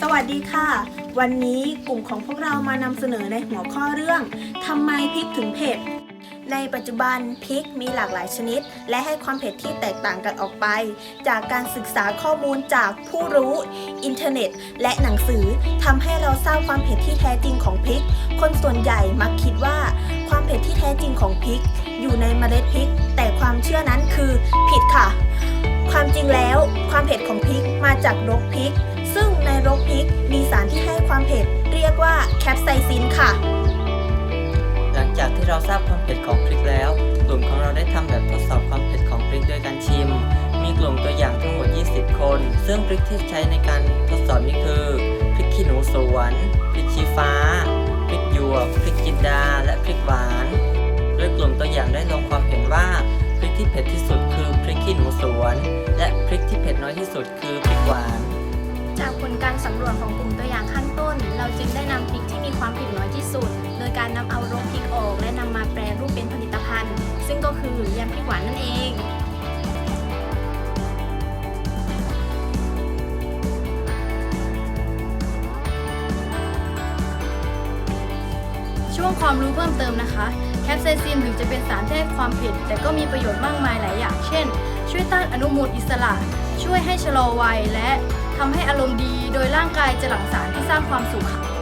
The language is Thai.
สวัสดีค่ะ วันนี้กลุ่มของพวกเรามานำเสนอในหัวข้อเรื่องทำไมพริกถึงเผ็ด ในปัจจุบันพริกมีหลากหลายชนิด และให้ความเผ็ดที่แตกต่างกันออกไป จากการศึกษาข้อมูลจากผู้รู้ อินเทอร์เน็ต และหนังสือทำให้เราทราบความเผ็ดที่แท้จริงของพริก คนส่วนใหญ่มักคิดว่าความเผ็ดที่แท้จริงของพริก อยู่ในเมล็ดพริก แต่ความเชื่อนั้นคือผิดค่ะ ความจริงแล้วความเผ็ดของพริกมาจากรกพริก รกพริก มีสารที่ให้ความเผ็ด เรียกว่าแคปไซซินค่ะ หลังจากที่เราทราบความเผ็ดของพริกแล้ว กลุ่มของเราได้ทำแบบทดสอบความเผ็ดของพริกโดยการชิม มีกลุ่มตัวอย่างทั้งหมด 20 คน ซึ่งพริกที่ใช้ในการทดสอบนี้คือพริกขี้หนูสวนพริกชี้ฟ้าพริกหยวกพริกจินดา และพริกหวานโดยกลุ่มตัวอย่างได้ลงความเห็นว่าพริกที่เผ็ดที่สุดคือพริกขี้หนูสวน และพริกที่เผ็ดน้อยที่สุดคือพริกหวาน การสำรวจของกลุ่มตัวอย่างข้างต้น เราจึงได้นำพริกที่มีความผ็ดน้อยที่สุด โดยการนำเอารกพริกออก และนำมาแปรรูปเป็นผลิตภัณฑ์ ซึ่งก็คือยำพริกหวานนั่นเองช่วงความรู้เพิ่มเติมนะคะ แคปไซซินถึงจะเป็นสารแที่ให้ความเผ็ดแต่ก็มีประโยชน์มากมายหลายอย่าง เช่น ช่วยต้านอนุมูลอิสระ ช่วยให้ชะลอวัยและ ทำให้อารมณ์ดี โดยร่างกายจะหลั่งสารที่สร้างความสุขค่ะ